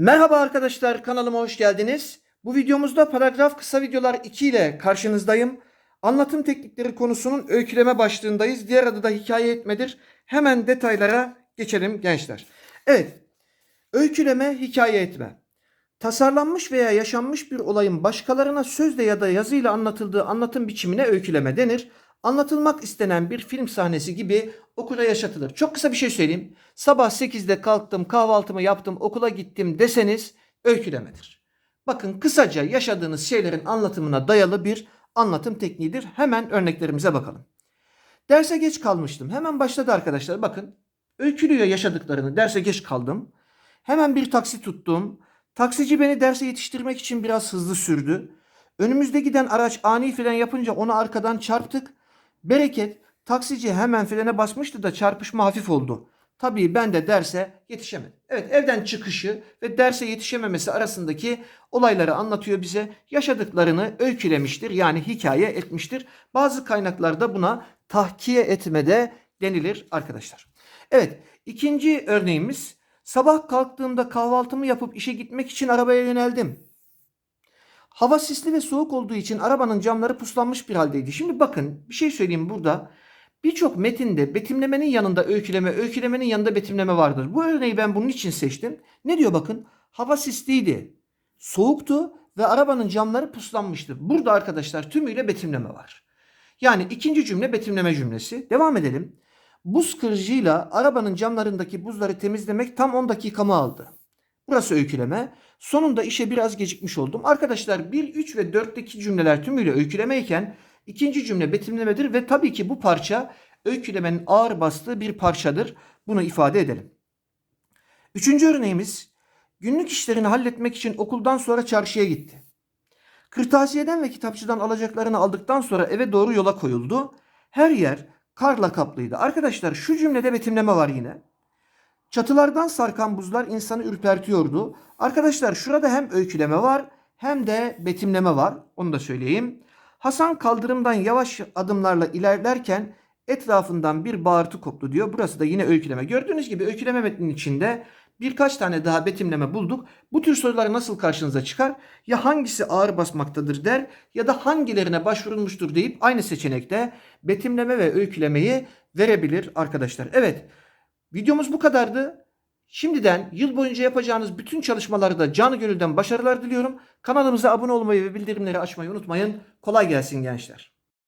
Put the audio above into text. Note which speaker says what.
Speaker 1: Merhaba arkadaşlar kanalıma hoş geldiniz. Bu videomuzda paragraf kısa videolar 2 ile karşınızdayım. Anlatım teknikleri konusunun öyküleme başlığındayız. Diğer adı da hikaye etmedir. Hemen detaylara geçelim gençler. Evet. Öyküleme, hikaye etme. Tasarlanmış veya yaşanmış bir olayın başkalarına sözle ya da yazıyla anlatıldığı anlatım biçimine öyküleme denir. Anlatılmak istenen bir film sahnesi gibi okula yaşatılır. Çok kısa bir şey söyleyeyim. Sabah 8'de kalktım, kahvaltımı yaptım, okula gittim deseniz öykülemedir. Bakın kısaca yaşadığınız şeylerin anlatımına dayalı bir anlatım tekniğidir. Hemen örneklerimize bakalım. Derse geç kalmıştım. Hemen başladı arkadaşlar. Bakın öykülüyor yaşadıklarını. Derse geç kaldım. Hemen bir taksi tuttum. Taksici beni derse yetiştirmek için biraz hızlı sürdü. Önümüzde giden araç ani fren yapınca onu arkadan çarptık. Bereket taksici hemen frene basmıştı da çarpışma hafif oldu. Tabii ben de derse yetişemedim. Evet evden çıkışı ve derse yetişememesi arasındaki olayları anlatıyor bize. Yaşadıklarını öykülemiştir yani hikaye etmiştir. Bazı kaynaklarda buna tahkiye etme de denilir arkadaşlar. Evet ikinci örneğimiz sabah kalktığımda kahvaltımı yapıp işe gitmek için arabaya yöneldim. Hava sisli ve soğuk olduğu için arabanın camları puslanmış bir haldeydi. Şimdi bakın bir şey söyleyeyim burada. Birçok metinde betimlemenin yanında öyküleme, öykülemenin yanında betimleme vardır. Bu örneği ben bunun için seçtim. Ne diyor bakın? Hava sisliydi, soğuktu ve arabanın camları puslanmıştı. Burada arkadaşlar tümüyle betimleme var. Yani ikinci cümle betimleme cümlesi. Devam edelim. Buz kırıcıyla arabanın camlarındaki buzları temizlemek tam 10 dakikamı aldı. Burası öyküleme. Sonunda işe biraz gecikmiş oldum. Arkadaşlar 1, 3 ve 4'teki cümleler tümüyle öykülemeyken ikinci cümle betimlemedir ve tabii ki bu parça öykülemenin ağır bastığı bir parçadır. Bunu ifade edelim. Üçüncü örneğimiz günlük işlerini halletmek için okuldan sonra çarşıya gitti. Kırtasiyeden ve kitapçıdan alacaklarını aldıktan sonra eve doğru yola koyuldu. Her yer karla kaplıydı. Arkadaşlar şu cümlede betimleme var yine. Çatılardan sarkan buzlar insanı ürpertiyordu. Arkadaşlar şurada hem öyküleme var hem de betimleme var. Onu da söyleyeyim. Hasan kaldırımdan yavaş adımlarla ilerlerken etrafından bir bağırtı koptu diyor. Burası da yine öyküleme. Gördüğünüz gibi öyküleme metninin içinde birkaç tane daha betimleme bulduk. Bu tür sorular nasıl karşınıza çıkar? Ya hangisi ağır basmaktadır der ya da hangilerine başvurulmuştur deyip aynı seçenekte betimleme ve öykülemeyi verebilir arkadaşlar. Evet videomuz bu kadardı. Şimdiden yıl boyunca yapacağınız bütün çalışmalarda canı gönülden başarılar diliyorum. Kanalımıza abone olmayı ve bildirimleri açmayı unutmayın. Kolay gelsin gençler.